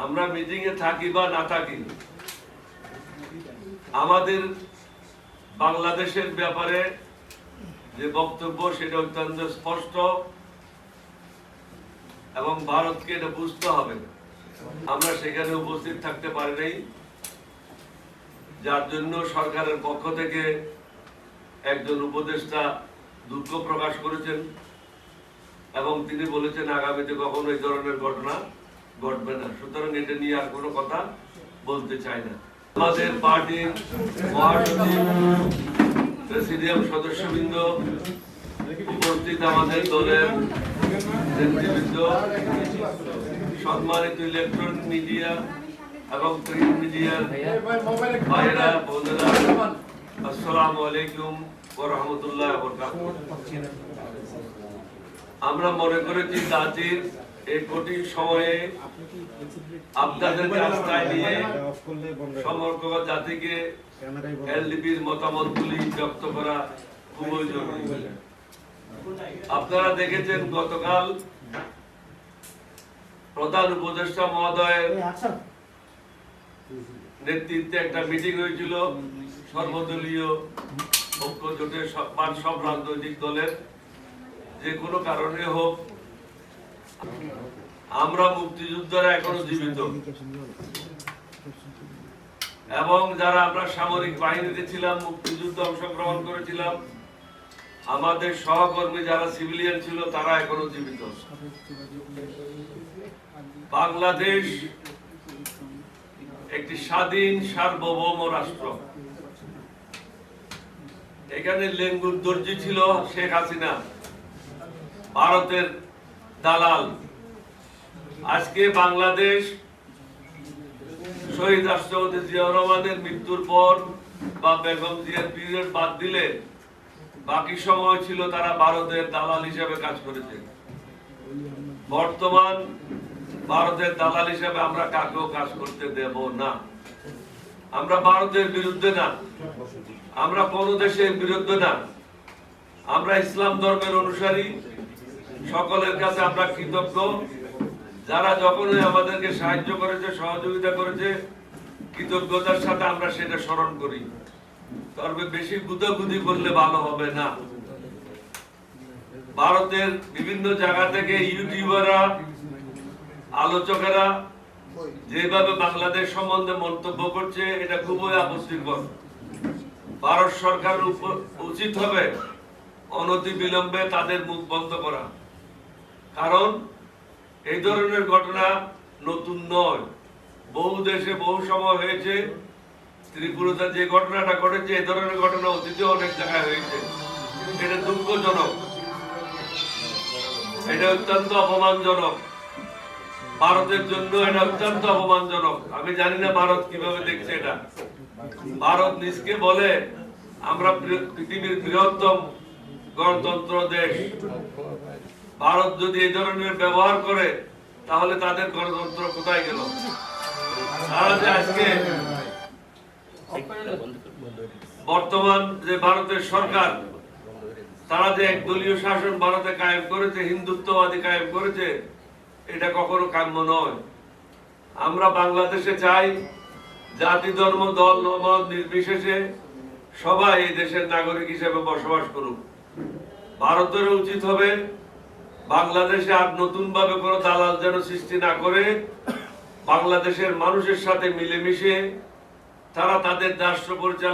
আমরা মিটিং এ থাকি বা না থাকি, আমাদের বাংলাদেশের ব্যাপারে যে বক্তব্য সেটা অত্যন্ত স্পষ্ট এবং ভারতকে এটা বুঝতে হবে। আমরা সেখানে উপস্থিত থাকতে পারি নাই। যার জন্য সরকারের পক্ষ থেকে একজন উপদেষ্টা দুঃখ প্রকাশ করেছেন এবং তিনি বলেছেন আগামীতে কখনো এই ধরনের ঘটনা ঘটবে না। সুতরাং এটা নিয়ে আর কোনো কথা বলতে চাই না। আমাদের পার্টির মহাসচিব প্রেসিডিয়াম সদস্যবৃন্দ, উপস্থিত আমাদের দলের নেতৃবৃন্দ, সম্মানিত ইলেকট্রনিক মিডিয়া এবং প্রিন্ট মিডিয়ার ভাইরা বোনেরা, আসসালামু আলাইকুম ওয়া রাহমাতুল্লাহি আমরা মনে করেছি জাতির এই কঠিন সময়ে আস্থায় নিয়ে সমগ্র জাতিকে এলডিপির ব্যক্ত করা খুবই জরুরি। আপনারা দেখেছেন গতকাল প্রধান উপদেষ্টা মহোদয়ের নেতৃত্বে একটা মিটিং হয়েছিল, সর্বদলীয় ঐক্য জোটের সব রাজনৈতিক দলের। যে কোনো কারণে হোক আমরা মুক্তিযোদ্ধারা এখনও জীবিত। এবং যারা আমরা সামরিক বাহিনীতে ছিলাম, মুক্তিযুদ্ধ অংশগ্রহণ করেছিলাম, আমাদের সহকর্মী যারা সিভিলিয়ান ছিল, তারা এখনও জীবিত। বাংলাদেশ একটি স্বাধীন সার্বভৌম রাষ্ট্র। এখানে লেঙ্গুর দর্জি ছিল শেখ হাসিনা। ভারতের দালাল। আজকে বাংলাদেশ শহীদ রাষ্ট্রপতি জিয়াউর রহমানের মৃত্যুর পর বা বেগম জিয়ার পিরিয়ড বাদ দিলে বাকি সময় ছিল তারা ভারতের দালাল হিসেবে কাজ করেছে। বর্তমান ভারতের দালাল হিসেবে আমরা কাকেও কাজ করতে দেব না। আমরা ভারতের বিরুদ্ধে না। আমরা কোন দেশের বিরুদ্ধে না। আমরা ইসলাম ধর্মের অনুসারী। সকলের কাছে আমরা কৃতজ্ঞ। যারা যখনই আমাদেরকে সাহায্য করেছে, সহযোগিতা করেছে, কৃতজ্ঞতার সাথে আমরা সেটা স্মরণ করি। তবে বেশি গুদাগুদি করলে ভালো হবে না। ভারতের বিভিন্ন জায়গা থেকে ইউটিউবাররা, আলোচকেরা যেভাবে বাংলাদেশ সম্বন্ধে মন্তব্য করছে, এটা খুবই আপত্তিকর ভারত সরকার উচিত হবে অনতি বিলম্বে তাদের মুখ বন্ধ করা। কারণ এই ধরনের ঘটনা নতুন নয়। বহু দেশে বহু সময় হয়েছে, ত্রিপুরাতে যে ঘটনাটা ঘটেছে, এই ধরনের ঘটনা অতীতে অনেক জায়গায় হয়েছে। এটা দুঃখজনক। এটা অত্যন্ত অপমানজনক। ভারতের জন্য এটা অত্যন্ত অপমানজনক। আমি জানি না ভারত কীভাবে দেখছে এটা। ভারত নিজকে বলে, আমরা পৃথিবীর বৃহত্তম গণতন্ত্র দেশ। ভারত যদি এই ধরনের ব্যবহার করে, তাহলে তাদের গণতন্ত্র কোথায় গেল? বর্তমান যে ভারতের সরকার, তারা যে একদলীয় শাসন ভারতে কায়েম করেছে, হিন্দুত্ববাদী কায়েম করেছে, এটা কখনো কাম্য নয়। আমরা বাংলাদেশে চাই জাতি, ধর্ম, দল, মত নির্বিশেষে সবাই এই দেশের নাগরিক হিসেবে বসবাস করুক। ভারতের উচিত হবে বাংলাদেশে আর নতুন ভাবে কোনো দালাল যেন সৃষ্টি না করে, বাংলাদেশের মানুষের সাথে মিলেমিশে তারা তাদের রাষ্ট্র পরিচালনা